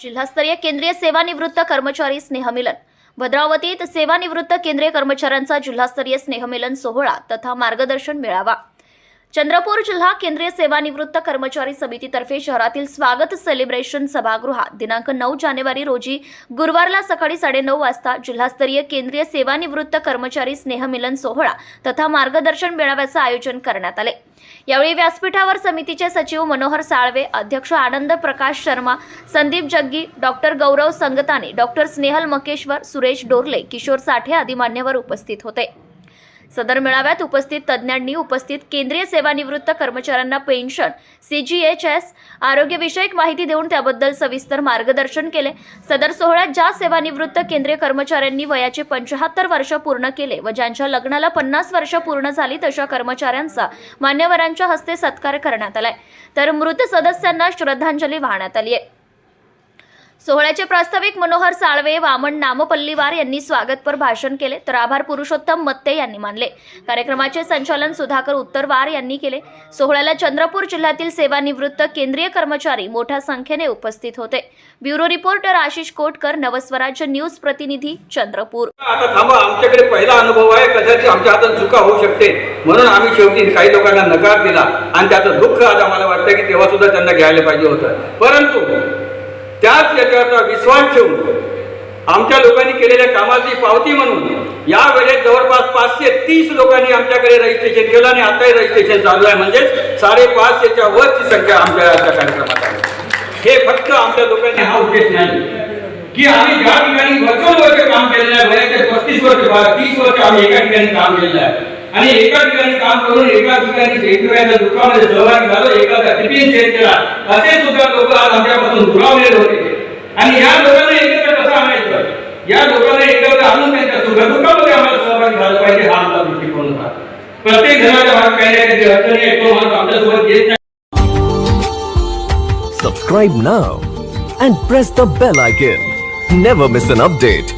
जिल्हास्तरीय केंद्रीय सेवानिवृत्त कर्मचारी स्नेहमिलन. भद्रावतीत सेवानिवृत्त केंद्रीय कर्मचाऱ्यांचा जिल्हास्तरीय स्नेहमिलन सोहळा तथा मार्गदर्शन मेळावा. चंद्रपूर जिल्हा केंद्रीय सेवानिवृत्त कर्मचारी समितीतर्फे शहरातील स्वागत सेलिब्रेशन सभागृहात दिनांक नऊ जानेवारी रोजी गुरुवारला सकाळी साडेनऊ वाजता जिल्हास्तरीय केंद्रीय सेवानिवृत्त कर्मचारी स्नेहमिलन सोहळा तथा मार्गदर्शन मेळाव्याचं आयोजन करण्यात आले. यावेळी व्यासपीठावर समितीचे सचिव मनोहर साळवे अध्यक्ष आनंद प्रकाश शर्मा संदीप जग्गी डॉक्टर गौरव संगताने डॉक्टर स्नेहल मकेश्वर सुरेश डोरले किशोर साठे आदी मान्यवर उपस्थित होते. सदर मेळाव्यात उपस्थित तज्ज्ञांनी उपस्थित केंद्रीय सेवानिवृत्त कर्मचाऱ्यांना पेन्शन सीजीएचएस आरोग्यविषयक माहिती देऊन त्याबद्दल सविस्तर मार्गदर्शन केले. सदर सोहळ्यात ज्या सेवानिवृत्त केंद्रीय कर्मचाऱ्यांनी वयाचे पंचाहत्तर वर्ष पूर्ण केले व ज्यांच्या लग्नाला पन्नास वर्ष पूर्ण झाली तशा कर्मचाऱ्यांचा मान्यवरांच्या हस्ते सत्कार करण्यात आलाय. तर मृत सदस्यांना श्रद्धांजली वाहण्यात आली आहे. सोहळ्याचे प्रास्ताविक मनोहर साळवे वामन नामपल्लीवार यांनी स्वागतपर भाषण केले. तर आभार पुरुषोत्तम मत्ते यांनी मानले. कार्यक्रमाचे संचालन सुधाकर उत्तरवार यांनी केले. सोहळ्याला चंद्रपूर जिल्ह्यातील सेवानिवृत्त केंद्रीय कर्मचारी मोठ्या संख्येने उपस्थित होते. Bureau reporter Ashish Kotkar Navswarajya news प्रतिनिधी चंद्रपूर. आता थांबा आमच्याकडे पहिला अनुभव आहे कदाचित आमच्या हातात चुका होऊ शकते. म्हणून आम्ही शेवटी काही लोकांना नकार दिला आणि त्याचं दुःख आज आम्हाला वाटतं की तेव्हा सुद्धा त्यांना घ्यायला पाहिजे होतं. परंतु त्याच याच्यावरचा विश्वास ठेवून आमच्या लोकांनी केलेल्या कामाची पावती म्हणून या वेळेत जवळपास पाचशे तीस लोकांनी आमच्याकडे रजिस्ट्रेशन केलं आणि आताही रजिस्ट्रेशन चालू आहे. म्हणजेच साडेपाचशेच्या वरची संख्या आमच्या याच्या कार्यक्रमात आहे. हे फक्त आमच्या लोकांनी हा उद्देश नाही. की आम्ही ज्या ठिकाणी वर्षोन वर्ष काम केलेलं आहे पस्तीस वर्ष तीस वर्ष आम्ही एका ठिकाणी काम केलेलं आहे. आणि एका ठिकाणी काम करून एका ठिकाणी शेतकऱ्यांच्या दुःखामध्ये सहभागी झालो. एखादा टिफिन शेअर केला. असे सुद्धा लोक आज आमच्यापासून दुरावलेले होते. आणि या लोकांना एकत्र कसं आणायचं? या लोकांना एकत्र आणून त्यांच्या सुखदुःखामध्ये आम्हाला सहभागी झालं पाहिजे हा आमचा दृष्टिकोन होता. प्रत्येक जणाच्या भाग काही ना काही अडचणी आहे तो माणूस आमच्यासोबत येत नाही. Subscribe now and press the bell icon. Never miss an update.